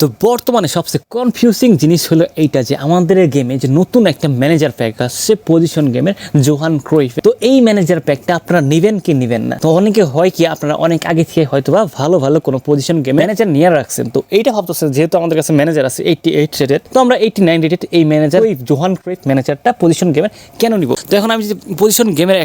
তো বর্তমানে সবচেয়ে কনফিউজিং জিনিস হলো এইটা যে আমাদের গেমে যে নতুন একটা ম্যানেজার প্যাক আসছে পজিশন গেমের জোহান ক্রোইফ তো এই ম্যানেজার প্যাকটা আপনারা নেবেন কি নেবেন না? তো অনেকে হয় কি আপনারা অনেক আগে থেকে হয়তো বা ভালো ভালো কোনো পজিশন গেম ম্যানেজার নিয়ে রাখছেন। তো এইটা ভাবতেছেন যেহেতু আমাদের কাছে ম্যানেজার আছে এইটি এইট রেটেড তো আমরা এইটি নাইন রেটেড এই ম্যানেজার ওই জোহান ক্রোইফ ম্যানেজারটা পজিশন গেমের কেন নিব? তো এখন আমি যে পজিশন গেমের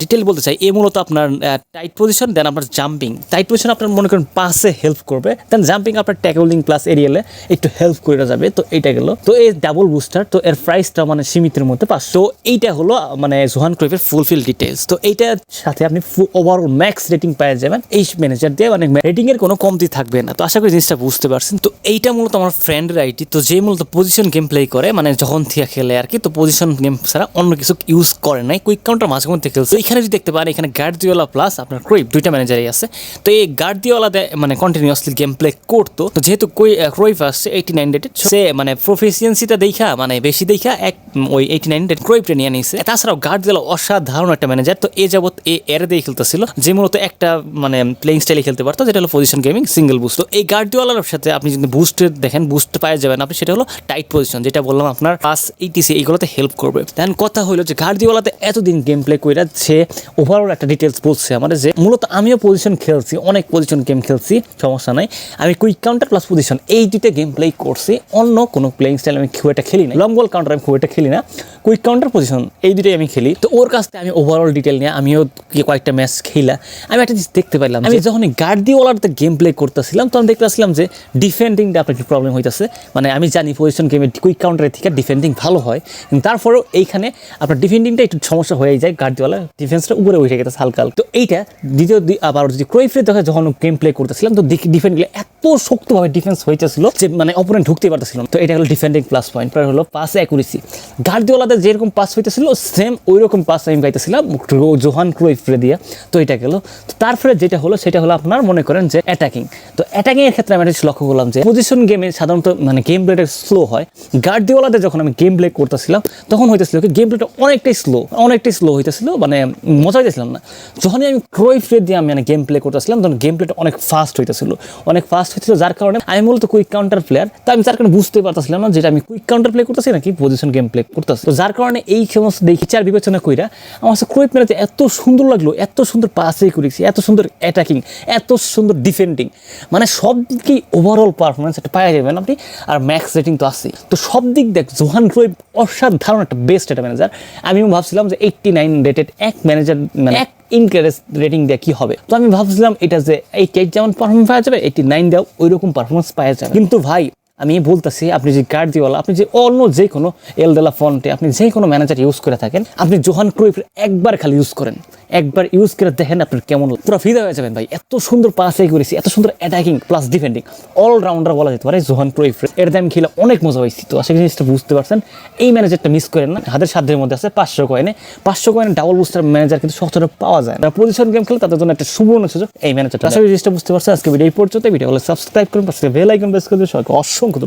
ডিটেল বলতে চাই এ মূলত আপনার টাইট পজিশন দেন আপনার জাম্পিং টাইট পজিশন আপনার মনে করেন পাসে হেল্প করবে দেন জাম্পিং আপনার ট্যাকলিং প্লাস এরিয়ালে একটু হেল্প করে যাবে, তো এইটা গেল। তো এই ডাবল বুস্টার তো এর প্রাইসটা মানে সীমিতের মধ্যে পাস তো এইটা হলো মানে জোহান ক্রুইফের ফুলফিল ডিটেলস তো এইটার সাথে আপনি ওভারঅল ম্যাক্স রেটিং পেয়ে যাবেন। এই ম্যানেজার দিয়ে মানে এর কোনো কমতি থাকবে না। তো আশা করি জিনিসটা বুঝতে পারছেন। তো এইটা মূলত আমার ফ্রেন্ডের আইটি তো যে মূলত পজিশন গেম প্লে করে মানে যখন থিয়া খেলে আর কি, তো পজিশন গেম ছাড়া অন্য কিছু ইউজ করে নাই। কুইক কাউন্টার মাঝে মধ্যে খেলছে। এখানে যদি দেখতে পারেন, এখানে গার্দিওলা প্লাস আপনার ক্রুইফ দুইটা ম্যানেজারই আছে। তো এই গার্দিওলা মানে কন্টিনিউয়াসলি গেম প্লে করতো। তো যেহেতু ক্রোইফ আসছে এইটি নাইন রেটেড সে মানে প্রফিসিয়েন্সিটা দেখা মানে বেশি দেখা, এক ওই এইটি নাইন রেট ক্রোইফটা নিয়ে নিয়েছে তাছাড়াও গার্দিওলা অসাধারণ একটা ম্যানেজার তো এ যাবত এ এর দিয়ে খেলতেছিল, যে মূলত একটা মানে প্লেইং স্টাইলে খেলতে পারতো, যেটা হলো পজিশন গেমিং সিঙ্গেল বুস্ট তো এই গার্দিওয়ালার সাথে আপনি যদি বুস্ট দেখেন বুস্ট পাওয়া যাবেন আপনি, সেটা হলো টাইট পজিশন যেটা বললাম আপনার পাস এইটিসি এইগুলোতে হেল্প করবে। দেন কথা হলো যে গার্দিওয়ালাতে এতদিন গেম প্লে করে সে ওভারঅল একটা ডিটেলস বলছে আমাদের যে, মূলত আমিও পজিশন খেলছি, অনেক পজিশন গেম খেলছি, সমস্যা নাই। আমি কুইক কাউন্টার প্লাস পজিশন এই দুইটা গেম প্লে করছি। অন্য কোনো প্লেয়িং স্টাইল আমি খুব একটা খেলি না লং বল কাউন্টার আমি খুব একটা খেলি না। কুইক কাউন্টার পজিশন এই দুটোই আমি খেলি। তো ওর কাছ থেকে আমি ওভারঅল ডিটেল নিয়ে আমিও কয়েকটা ম্যাচ খেলা। আমি একটা জিনিস দেখতে পাইলাম আমি যখন গার্ড দিয়ে গার্দিওয়ালারতে গেম প্লে করতেছিলাম তখন দেখতেছিলাম যে ডিফেন্ডিংটা আপনার কি প্রবলেম হইতেছে। মানে আমি জানি পজিশন গেমে কুইক কাউন্টারের থেকে ডিফেন্ডিং ভালো হয়। কিন্তু তারপরেও এইখানে আপনার ডিফেন্ডিংটা একটু সমস্যা হয়ে যায় গার্দিওয়ালা ডিফেন্সটা উপরে উঠে গেছে হালকা। তো এইটা দ্বিতীয় আবার যদি ক্রোইফের দেখা যখন গেম প্লে করতেছিলাম তো ডিফেন্ডগুলো এত শক্তভাবে ডিফেন্স হয়েছিল যে মানে অপোনেন্ট ঢুকতে পারতেছিল না। তো এটা হলো ডিফেন্ডিং প্লাস পয়েন্ট পরে হলো পাস অ্যাকুরেসি গার্দিওয়ালাতে যেরকম পাস হইতেছিল সেম ওই রকম পাস আমি গাইতেছিলাম জোহান ক্রোইফরে দিয়ে, তো এটা গেল। তো তারপরে যেটা হলো, সেটা হলো আপনার মনে করেন যে অ্যাটাকিং তো অ্যাটাকিং এর ক্ষেত্রে আমি একটা লক্ষ্য করলাম যে পজিশন গেমে সাধারণত মানে গেম প্লেটা স্লো হয়। গার্দিওয়ালাতে যখন আমি গেম প্লে করতেছিলাম, তখন হইতেছিল কি গেম প্লেটা অনেকটাই স্লো অনেকটাই স্লো হইতেছিল মানে মজা হইতেছিলাম না। যখনই আমি ক্রোইফরে দিয়ে আমি মানে গেম প্লে করতেছিলাম, তখন গেম প্লেটা অনেক ফাস্ট হইতেছিল। অনেক ফাস্ট হইতেছিল, যার কারণে আমি মূলত কুইক কাউন্টার প্লেয়ার তো আমি যার কারণে বুঝতে পারতেছিলাম না যেটা আমি কুইক কাউন্টার প্লে করতেছি নাকি পজিশন গেম প্লে করতেছি। যার কারণে এই সমস্ত দেখি চার বিবেচনা কইরা আমার ক্রোইফ মেলাতে এত সুন্দর লাগল, এত সুন্দর পাসে করেছি, এত সুন্দর অ্যাটাকিং এত সুন্দর ডিফেন্ডিং মানে সব দিকেই ওভারঅল পারফরমেন্স একটা পাওয়া যাবেন আপনি? আর ম্যাক্স রেটিং তো আসছেই তো সব দিক দেখ, জোহান ক্রোইফ অসাধারণ একটা বেস্ট একটা ম্যানেজার আমিও ভাবছিলাম যে এইটটি নাইন রেটেড এক ম্যানেজার মানে এক ইনকারেজ রেটিং দেওয়া কি হবে? তো আমি ভাবছিলাম এটা যে এইটি এইট যেমন পারফরমেন্স পাওয়া যাবে এইটি নাইন দেওয়া ওই রকম পারফরমেন্স পাওয়া যাবে। কিন্তু ভাই আমি বলতেছি, আপনি যে গার্দিওয়ালা আপনি যে অন্য যে কোনো এলদেলা ফন্টে, আপনি যে কোনো ম্যানেজার ইউজ করে থাকেন, আপনি জোহান ক্রুইফ একবার খালি ইউজ করেন। একবার ইউজ করে দেখেন আপনার কেমন পুরো ফিদা হয়ে যাবেন ভাই। এত সুন্দর পাসে করেছি এত সুন্দর অ্যাটাকিং প্লাস ডিফেন্ডিং অলরাউন্ডার বলা যেতে পারে, জোহান ক্রুইফ। এর দাম খেলে অনেক মজা হয়েছি তো আশা জিনিসটা বুঝতে পারছেন। এই ম্যানেজারটা মিস করেন না। হাতের সাধ্যের মধ্যে আছে পাঁচশো কয়েনে পাঁচশো কয়েনে ডাবল বুস্টার ম্যানেজার কিন্তু সচরাচর পাওয়া যায় না। পজিশন গেম খেলে তাদের জন্য একটা সুবর্ণ সুযোগ এই ম্যানেজারটা আশা জিনিসটা বুঝতে পারছেন। আজকে ভিডিও এই পর্যন্ত ভিডিও হলে সাবস্ক্রাইব করুন, পাশে বেল আইকন প্রেস করে সবাইকে অসংখ্য।